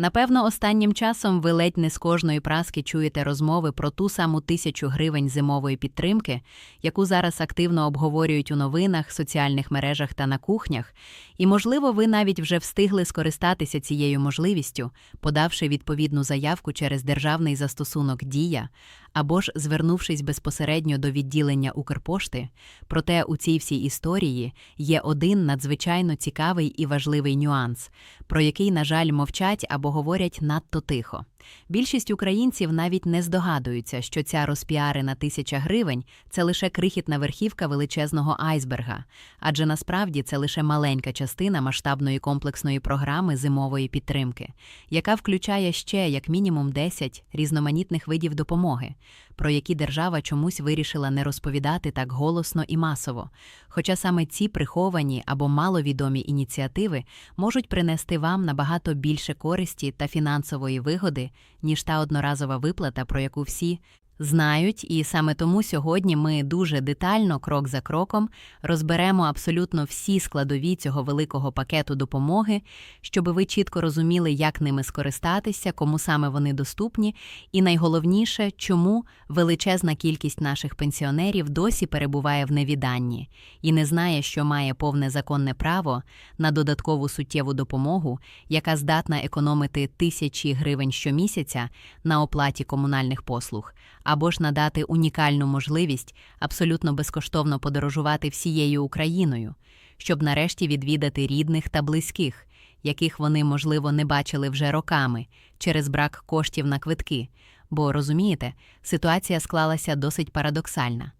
Напевно, останнім часом ви ледь не з кожної праски чуєте розмови про ту саму тисячу гривень зимової підтримки, яку зараз активно обговорюють у новинах, соціальних мережах та на кухнях, і, можливо, ви навіть вже встигли скористатися цією можливістю, подавши відповідну заявку через державний застосунок Дія або ж звернувшись безпосередньо до відділення Укрпошти. Проте у цій всій історії є один надзвичайно цікавий і важливий нюанс, про який, на жаль, мовчать або говорять надто тихо. Більшість українців навіть не здогадуються, що ця розпіарена тисяча гривень це лише крихітна верхівка величезного айсберга, адже насправді це лише маленька частина масштабної комплексної програми зимової підтримки, яка включає ще як мінімум 10 різноманітних видів допомоги, про які держава чомусь вирішила не розповідати так голосно і масово. Хоча саме ці приховані або маловідомі ініціативи можуть принести вам набагато більше користі та фінансової вигоди, ніж та одноразова виплата, про яку всі знають, і саме тому сьогодні ми дуже детально, крок за кроком, розберемо абсолютно всі складові цього великого пакету допомоги, щоб ви чітко розуміли, як ними скористатися, кому саме вони доступні, і найголовніше, чому величезна кількість наших пенсіонерів досі перебуває в невіданні і не знає, що має повне законне право на додаткову суттєву допомогу, яка здатна економити тисячі гривень щомісяця на оплаті комунальних послуг або ж надати унікальну можливість абсолютно безкоштовно подорожувати всією Україною, щоб нарешті відвідати рідних та близьких, яких вони, можливо, не бачили вже роками через брак коштів на квитки. Бо розумієте, ситуація склалася досить парадоксальна.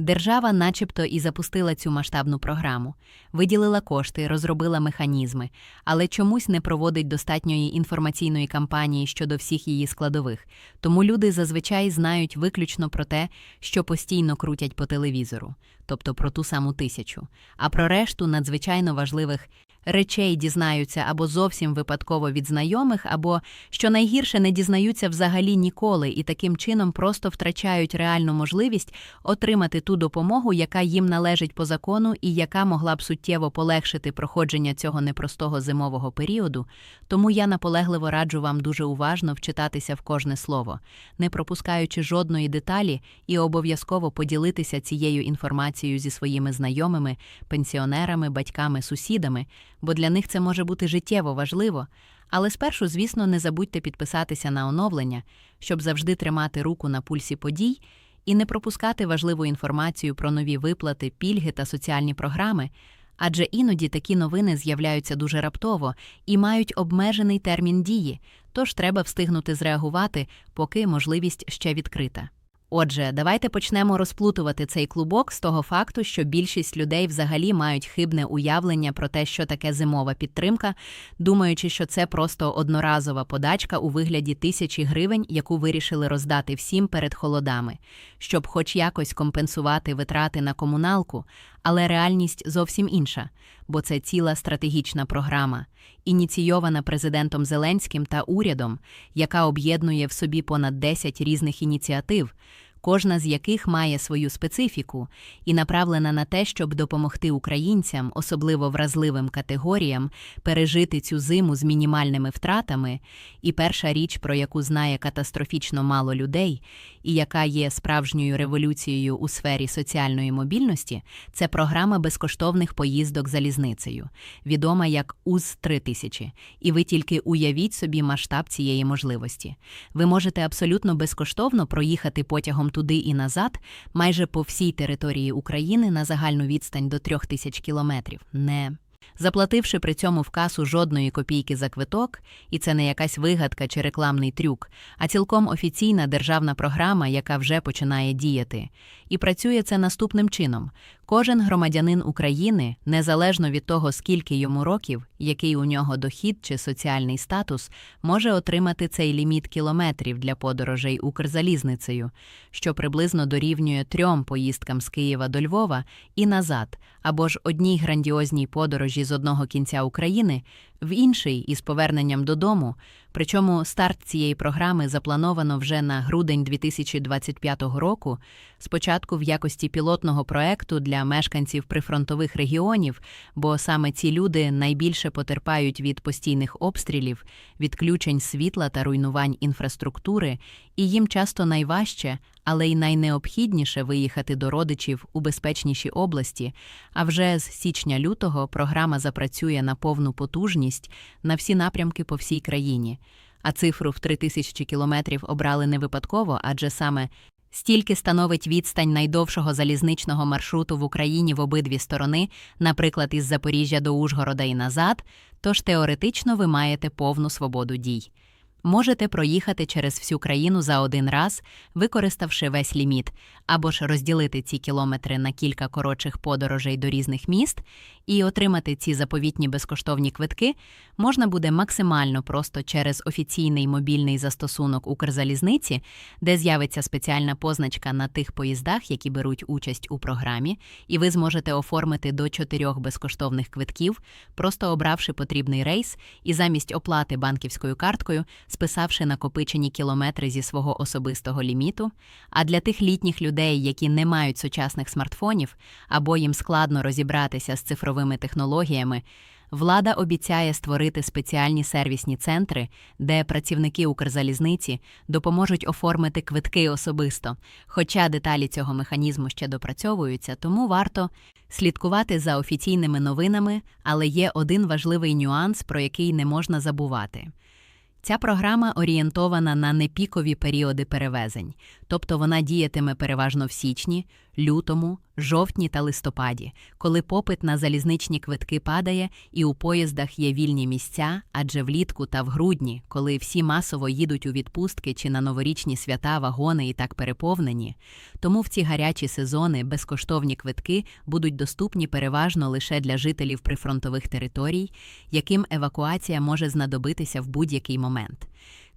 Держава, начебто, і запустила цю масштабну програму, виділила кошти, розробила механізми, але чомусь не проводить достатньої інформаційної кампанії щодо всіх її складових. Тому люди зазвичай знають виключно про те, що постійно крутять по телевізору, тобто про ту саму тисячу, а про решту надзвичайно важливих речей дізнаються або зовсім випадково від знайомих, або що найгірше не дізнаються взагалі ніколи і таким чином просто втрачають реальну можливість отримати ту допомогу, яка їм належить по закону і яка могла б суттєво полегшити проходження цього непростого зимового періоду. Тому я наполегливо раджу вам дуже уважно вчитатися в кожне слово, не пропускаючи жодної деталі і обов'язково поділитися цією інформацією зі своїми знайомими, пенсіонерами, батьками, сусідами бо для них це може бути життєво важливо. Але спершу, звісно, не забудьте підписатися на оновлення, щоб завжди тримати руку на пульсі подій і не пропускати важливу інформацію про нові виплати, пільги та соціальні програми, адже іноді такі новини з'являються дуже раптово і мають обмежений термін дії, тож треба встигнути зреагувати, поки можливість ще відкрита. Отже, давайте почнемо розплутувати цей клубок з того факту, що більшість людей взагалі мають хибне уявлення про те, що таке зимова підтримка, думаючи, що це просто одноразова подачка у вигляді тисячі гривень, яку вирішили роздати всім перед холодами, щоб хоч якось компенсувати витрати на комуналку, але реальність зовсім інша, бо це ціла стратегічна програма, ініційована президентом Зеленським та урядом, яка об'єднує в собі понад 10 різних ініціатив кожна з яких має свою специфіку і направлена на те, щоб допомогти українцям, особливо вразливим категоріям, пережити цю зиму з мінімальними втратами. І перша річ, про яку знає катастрофічно мало людей, і яка є справжньою революцією у сфері соціальної мобільності, це програма безкоштовних поїздок залізницею, відома як УЗ 3000 І ви тільки уявіть собі масштаб цієї можливості. Ви можете абсолютно безкоштовно проїхати потягом туди і назад, майже по всій території України на загальну відстань до трьох тисяч кілометрів. Не заплативши при цьому в касу жодної копійки за квиток, і це не якась вигадка чи рекламний трюк, а цілком офіційна державна програма, яка вже починає діяти. І працює це наступним чином: кожен громадянин України, незалежно від того, скільки йому років, який у нього дохід чи соціальний статус, може отримати цей ліміт кілометрів для подорожей Укрзалізницею, що приблизно дорівнює трьом поїздкам з Києва до Львова і назад, або ж одній грандіозній подорожі з одного кінця України в інший із поверненням додому. Причому старт цієї програми заплановано вже на грудень 2025 року, спочатку в якості пілотного проекту для мешканців прифронтових регіонів, бо саме ці люди найбільше потерпають від постійних обстрілів, відключень світла та руйнувань інфраструктури, і їм часто найважче, але й найнеобхідніше виїхати до родичів у безпечніші області. А вже з січня-лютого програма запрацює на повну потужність на всі напрямки по всій країні. А цифру в 3000 кілометрів обрали не випадково, адже саме стільки становить відстань найдовшого залізничного маршруту в Україні в обидві сторони, наприклад, із Запоріжжя до Ужгорода і назад, тож теоретично ви маєте повну свободу дій. Можете проїхати через всю країну за один раз, використавши весь ліміт, або ж розділити ці кілометри на кілька коротших подорожей до різних міст і отримати ці заповітні безкоштовні квитки можна буде максимально просто через офіційний мобільний застосунок Укрзалізниці, де з'явиться спеціальна позначка на тих поїздах, які беруть участь у програмі, і ви зможете оформити до чотирьох безкоштовних квитків, просто обравши потрібний рейс і замість оплати банківською карткою списавши накопичені кілометри зі свого особистого ліміту. А для тих літніх людей, які не мають сучасних смартфонів або їм складно розібратися з цифровими технологіями, влада обіцяє створити спеціальні сервісні центри, де працівники Укрзалізниці допоможуть оформити квитки особисто. Хоча деталі цього механізму ще допрацьовуються, тому варто слідкувати за офіційними новинами, але є один важливий нюанс, про який не можна забувати. Ця програма орієнтована на непікові періоди перевезень, тобто вона діятиме переважно в січні, лютому, жовтні та листопаді, коли попит на залізничні квитки падає і у поїздах є вільні місця, адже влітку та в грудні, коли всі масово їдуть у відпустки чи на новорічні свята вагони і так переповнені. Тому в ці гарячі сезони безкоштовні квитки будуть доступні переважно лише для жителів прифронтових територій, яким евакуація може знадобитися в будь-який момент.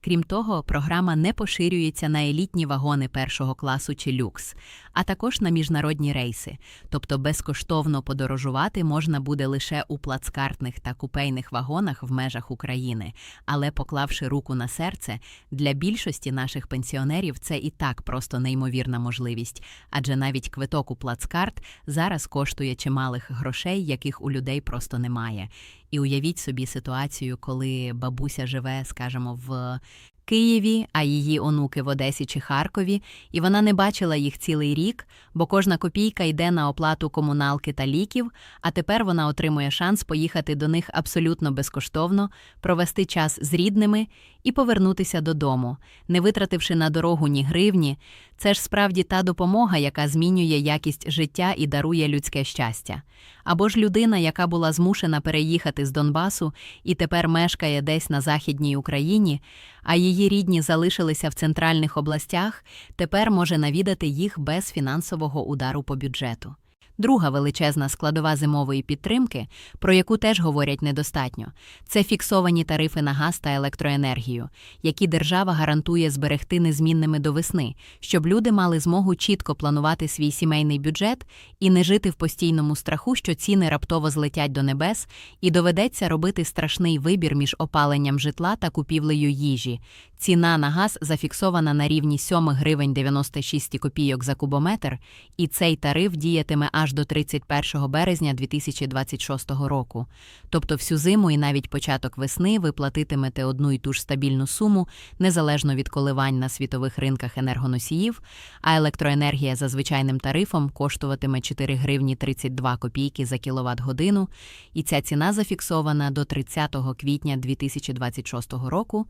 Крім того, програма не поширюється на елітні вагони першого класу чи люкс, а також на міжнародні рейси, тобто безкоштовно подорожувати можна буде лише у плацкартних та купейних вагонах в межах України, але поклавши руку на серце, для більшості наших пенсіонерів це і так просто неймовірна можливість, адже навіть квиток у плацкарт зараз коштує чималих грошей, яких у людей просто немає. І уявіть собі ситуацію, коли бабуся живе, скажімо, в Києві, а її онуки в Одесі чи Харкові, і вона не бачила їх цілий рік, бо кожна копійка йде на оплату комуналки та ліків, а тепер вона отримує шанс поїхати до них абсолютно безкоштовно, провести час з рідними і повернутися додому, не витративши на дорогу ні гривні. Це ж справді та допомога, яка змінює якість життя і дарує людське щастя. Або ж людина, яка була змушена переїхати з Донбасу і тепер мешкає десь на Західній Україні, а її рідні залишилися в центральних областях, тепер може навідати їх без фінансового удару по бюджету. Друга величезна складова зимової підтримки, про яку теж говорять недостатньо, це фіксовані тарифи на газ та електроенергію, які держава гарантує зберегти незмінними до весни, щоб люди мали змогу чітко планувати свій сімейний бюджет і не жити в постійному страху, що ціни раптово злетять до небес, і доведеться робити страшний вибір між опаленням житла та купівлею їжі. Ціна на газ зафіксована на рівні 7 гривень 96 копійок за кубометр, і цей тариф діятиме аж до 31 березня 2026 року. Тобто всю зиму і навіть початок весни ви платитимете одну і ту ж стабільну суму, незалежно від коливань на світових ринках енергоносіїв, а електроенергія за звичайним тарифом коштуватиме 4 гривні 32 копійки за кіловат годину, і ця ціна зафіксована до 30 квітня 2026 року.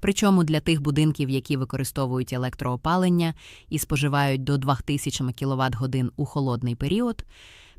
Причому для тих будинків, які використовують електроопалення і споживають до 2000 кВт годин у холодний період,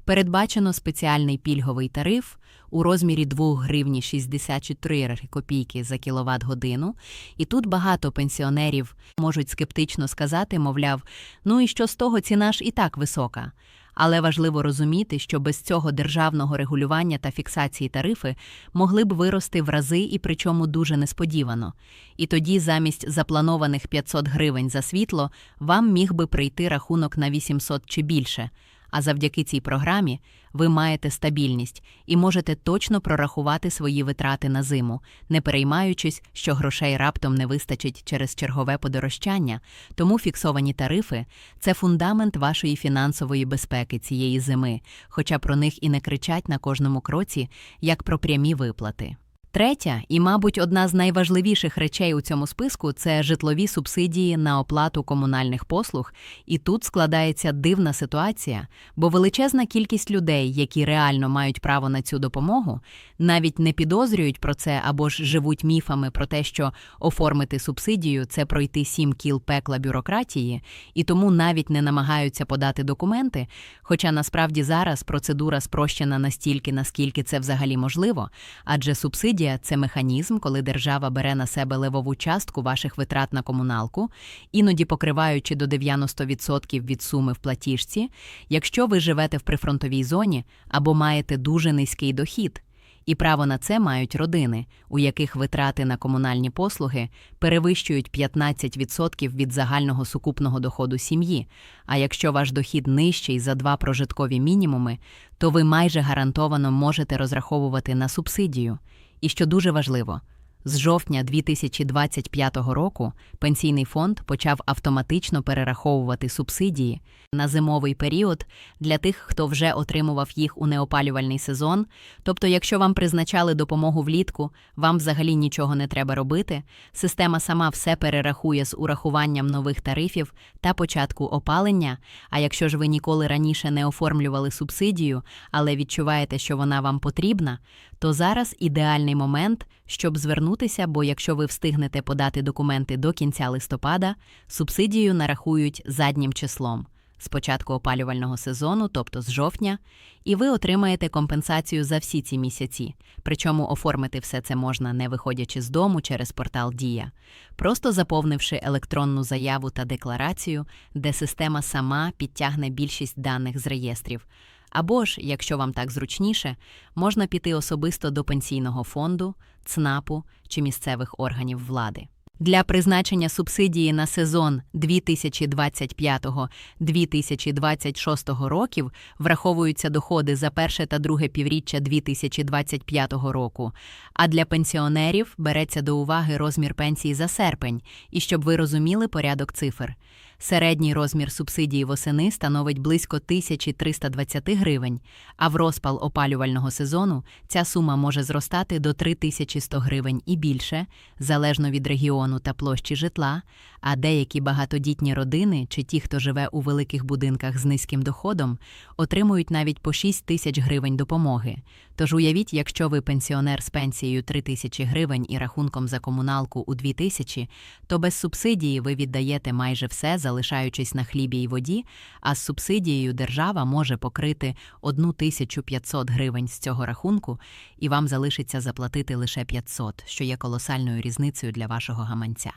передбачено спеціальний пільговий тариф у розмірі 2 гривні 64 копійки за кіловат годину. І тут багато пенсіонерів можуть скептично сказати, мовляв, ну і що з того ціна ж і так висока. Але важливо розуміти, що без цього державного регулювання та фіксації тарифи могли б вирости в рази і причому дуже несподівано. І тоді замість запланованих 500 гривень за світло вам міг би прийти рахунок на 800 чи більше. А завдяки цій програмі ви маєте стабільність і можете точно прорахувати свої витрати на зиму, не переймаючись, що грошей раптом не вистачить через чергове подорожчання. Тому фіксовані тарифи це фундамент вашої фінансової безпеки цієї зими, хоча про них і не кричать на кожному кроці, як про прямі виплати. Третя і, мабуть, одна з найважливіших речей у цьому списку це житлові субсидії на оплату комунальних послуг. І тут складається дивна ситуація, бо величезна кількість людей, які реально мають право на цю допомогу, навіть не підозрюють про це або ж живуть міфами про те, що оформити субсидію це пройти сім кіл пекла бюрократії, і тому навіть не намагаються подати документи. Хоча насправді зараз процедура спрощена настільки, наскільки це взагалі можливо, адже субсидія це механізм, коли держава бере на себе левову частку ваших витрат на комуналку, іноді покриваючи до 90% від суми в платіжці, якщо ви живете в прифронтовій зоні або маєте дуже низький дохід. І право на це мають родини, у яких витрати на комунальні послуги перевищують 15% від загального сукупного доходу сім'ї. А якщо ваш дохід нижчий за два прожиткові мінімуми, то ви майже гарантовано можете розраховувати на субсидію. І що дуже важливо, з жовтня 2025 року пенсійний фонд почав автоматично перераховувати субсидії на зимовий період для тих, хто вже отримував їх у неопалювальний сезон. Тобто, якщо вам призначали допомогу влітку, вам взагалі нічого не треба робити. Система сама все перерахує з урахуванням нових тарифів та початку опалення. А якщо ж ви ніколи раніше не оформлювали субсидію, але відчуваєте, що вона вам потрібна, то зараз ідеальний момент, щоб звернутися, бо якщо ви встигнете подати документи до кінця листопада, субсидію нарахують заднім числом з початку опалювального сезону, тобто з жовтня, і ви отримаєте компенсацію за всі ці місяці. Причому оформити все це можна, не виходячи з дому через портал Дія, просто заповнивши електронну заяву та декларацію, де система сама підтягне більшість даних з реєстрів. Або ж, якщо вам так зручніше, можна піти особисто до пенсійного фонду, ЦНАПу чи місцевих органів влади. Для призначення субсидії на сезон 2025-2026 років враховуються доходи за перше та друге півріччя 2025 року, а для пенсіонерів береться до уваги розмір пенсії за серпень, і щоб ви розуміли порядок цифр. Середній розмір субсидії восени становить близько 1320 гривень, а в розпал опалювального сезону ця сума може зростати до 3100 гривень і більше, залежно від регіону та площі житла, а деякі багатодітні родини чи ті, хто живе у великих будинках з низьким доходом, отримують навіть по 6 тисяч гривень допомоги. Тож уявіть, якщо ви пенсіонер з пенсією 3 тисячі гривень і рахунком за комуналку у 2 тисячі, то без субсидії ви віддаєте майже все, залишаючись на хлібі й воді, а з субсидією держава може покрити 1500 гривень з цього рахунку, і вам залишиться заплатити лише 500, що є колосальною різницею для вашого гаманця.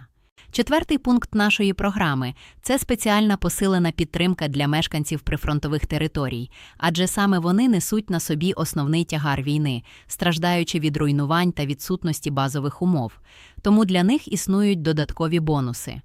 Четвертий пункт нашої програми це спеціальна посилена підтримка для мешканців прифронтових територій, адже саме вони несуть на собі основний тягар війни, страждаючи від руйнувань та відсутності базових умов. Тому для них існують додаткові бонуси.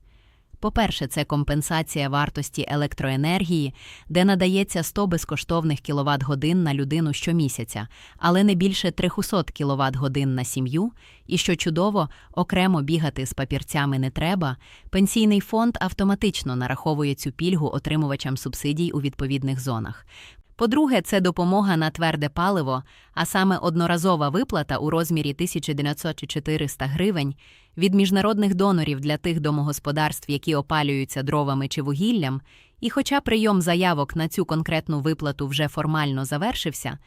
По-перше, це компенсація вартості електроенергії, де надається 100 безкоштовних кіловат годин на людину щомісяця, але не більше 300 кіловат годин на сім'ю. І що чудово, окремо бігати з папірцями не треба. Пенсійний фонд автоматично нараховує цю пільгу отримувачам субсидій у відповідних зонах. По-друге, це допомога на тверде паливо, а саме одноразова виплата у розмірі 1900-400 гривень від міжнародних донорів для тих домогосподарств, які опалюються дровами чи вугіллям, і хоча прийом заявок на цю конкретну виплату вже формально завершився,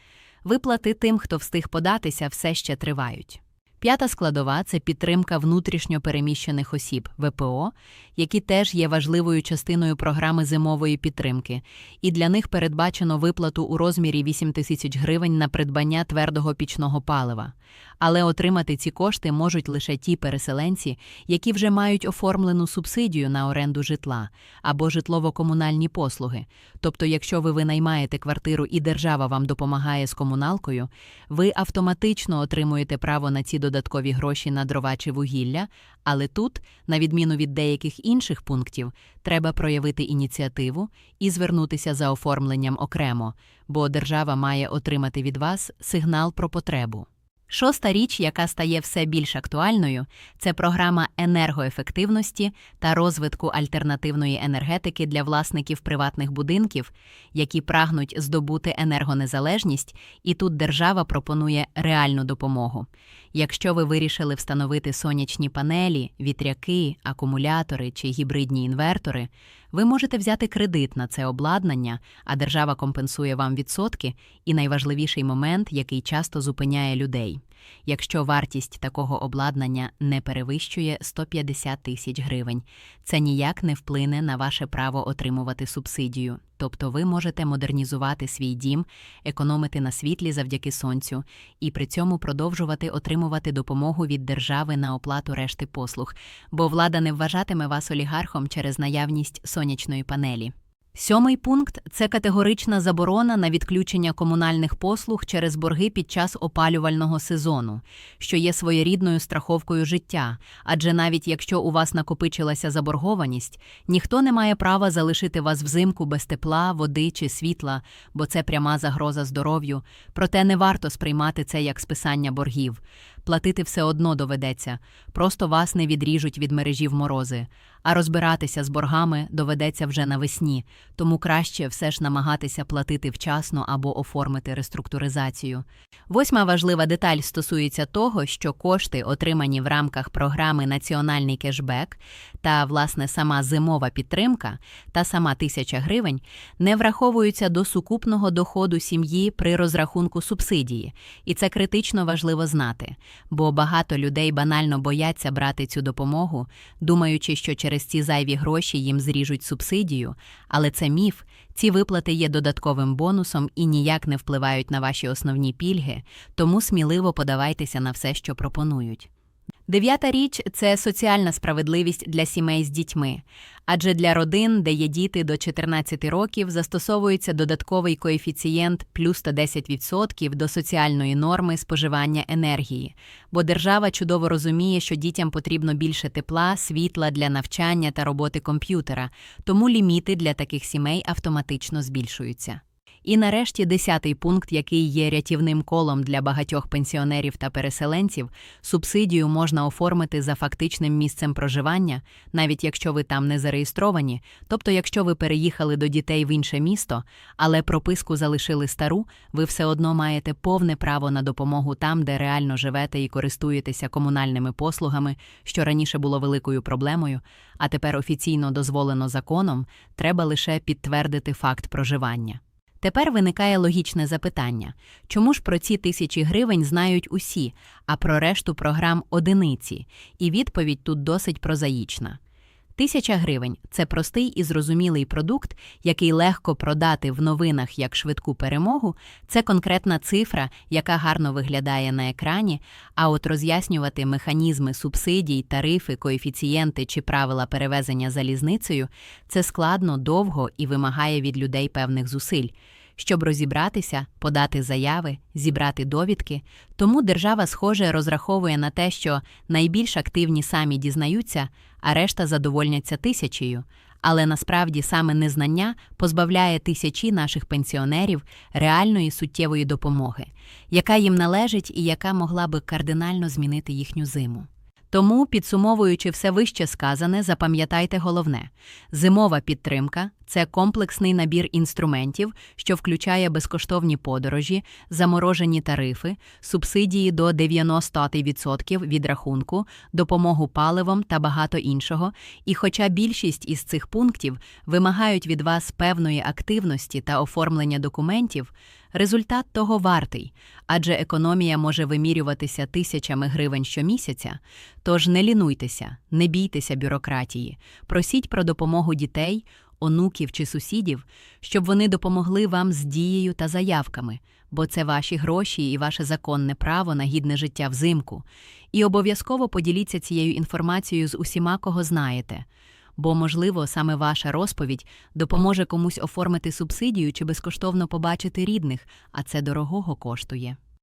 виплати тим, хто встиг податися, все ще тривають. П'ята складова це підтримка внутрішньо переміщених осіб ВПО, які теж є важливою частиною програми зимової підтримки, і для них передбачено виплату у розмірі 8 тисяч гривень на придбання твердого пічного палива. Але отримати ці кошти можуть лише ті переселенці, які вже мають оформлену субсидію на оренду житла або житлово-комунальні послуги. Тобто, якщо ви винаймаєте квартиру і держава вам допомагає з комуналкою, ви автоматично отримуєте право на ці додаткові гроші на дрова чи вугілля, але тут, на відміну від деяких інших пунктів, треба проявити ініціативу і звернутися за оформленням окремо, бо держава має отримати від вас сигнал про потребу. Шоста річ, яка стає все більш актуальною, це програма енергоефективності та розвитку альтернативної енергетики для власників приватних будинків, які прагнуть здобути енергонезалежність, і тут держава пропонує реальну допомогу. Якщо ви вирішили встановити сонячні панелі, вітряки, акумулятори чи гібридні інвертори, ви можете взяти кредит на це обладнання, а держава компенсує вам відсотки, і найважливіший момент, який часто зупиняє людей. Якщо вартість такого обладнання не перевищує 150 тисяч гривень, це ніяк не вплине на ваше право отримувати субсидію. Тобто ви можете модернізувати свій дім, економити на світлі завдяки сонцю і при цьому продовжувати отримувати допомогу від держави на оплату решти послуг, бо влада не вважатиме вас олігархом через наявність сонячної панелі. Сьомий пункт це категорична заборона на відключення комунальних послуг через борги під час опалювального сезону, що є своєрідною страховкою життя. Адже навіть якщо у вас накопичилася заборгованість, ніхто не має права залишити вас взимку без тепла, води чи світла, бо це пряма загроза здоров'ю. Проте не варто сприймати це як списання боргів. Платити все одно доведеться, просто вас не відріжуть від мережі в морози. А розбиратися з боргами доведеться вже навесні, тому краще все ж намагатися платити вчасно або оформити реструктуризацію. Восьма важлива деталь стосується того, що кошти, отримані в рамках програми Національний кешбек та, власне, сама зимова підтримка та сама тисяча гривень, не враховуються до сукупного доходу сім'ї при розрахунку субсидії, і це критично важливо знати, бо багато людей банально бояться брати цю допомогу, думаючи, що через ці зайві гроші їм зріжуть субсидію, але це міф. Ці виплати є додатковим бонусом і ніяк не впливають на ваші основні пільги, тому сміливо подавайтеся на все, що пропонують. Дев'ята річ це соціальна справедливість для сімей з дітьми, адже для родин, де є діти до 14 років, застосовується додатковий коефіцієнт плюс 110% до соціальної норми споживання енергії, бо держава чудово розуміє, що дітям потрібно більше тепла, світла для навчання та роботи комп'ютера, тому ліміти для таких сімей автоматично збільшуються. І нарешті десятий пункт, який є рятівним колом для багатьох пенсіонерів та переселенців, субсидію можна оформити за фактичним місцем проживання, навіть якщо ви там не зареєстровані, тобто, якщо ви переїхали до дітей в інше місто, але прописку залишили стару, ви все одно маєте повне право на допомогу там, де реально живете і користуєтеся комунальними послугами, що раніше було великою проблемою, а тепер офіційно дозволено законом, треба лише підтвердити факт проживання. Тепер виникає логічне запитання чому ж про ці тисячі гривень знають усі, а про решту програм одиниці, і відповідь тут досить прозаїчна. Тисяча гривень це простий і зрозумілий продукт, який легко продати в новинах як швидку перемогу. Це конкретна цифра, яка гарно виглядає на екрані. А от роз'яснювати механізми субсидій, тарифи, коефіцієнти чи правила перевезення залізницею це складно, довго і вимагає від людей певних зусиль щоб розібратися, подати заяви, зібрати довідки. Тому держава, схоже, розраховує на те, що найбільш активні самі дізнаються, а решта задовольняться тисячею. Але насправді саме незнання позбавляє тисячі наших пенсіонерів реальної суттєвої допомоги, яка їм належить і яка могла би кардинально змінити їхню зиму. Тому, підсумовуючи все вище сказане, запам'ятайте головне: зимова підтримка це комплексний набір інструментів, що включає безкоштовні подорожі, заморожені тарифи, субсидії до 90% від рахунку, допомогу паливом та багато іншого. І хоча більшість із цих пунктів вимагають від вас певної активності та оформлення документів, результат того вартий, адже економія може вимірюватися тисячами гривень щомісяця. Тож не лінуйтеся, не бійтеся бюрократії, просіть про допомогу дітей онуків чи сусідів, щоб вони допомогли вам з дією та заявками, бо це ваші гроші і ваше законне право на гідне життя взимку. І обов'язково поділіться цією інформацією з усіма, кого знаєте. Бо, можливо, саме ваша розповідь допоможе комусь оформити субсидію чи безкоштовно побачити рідних, а це дорогого коштує.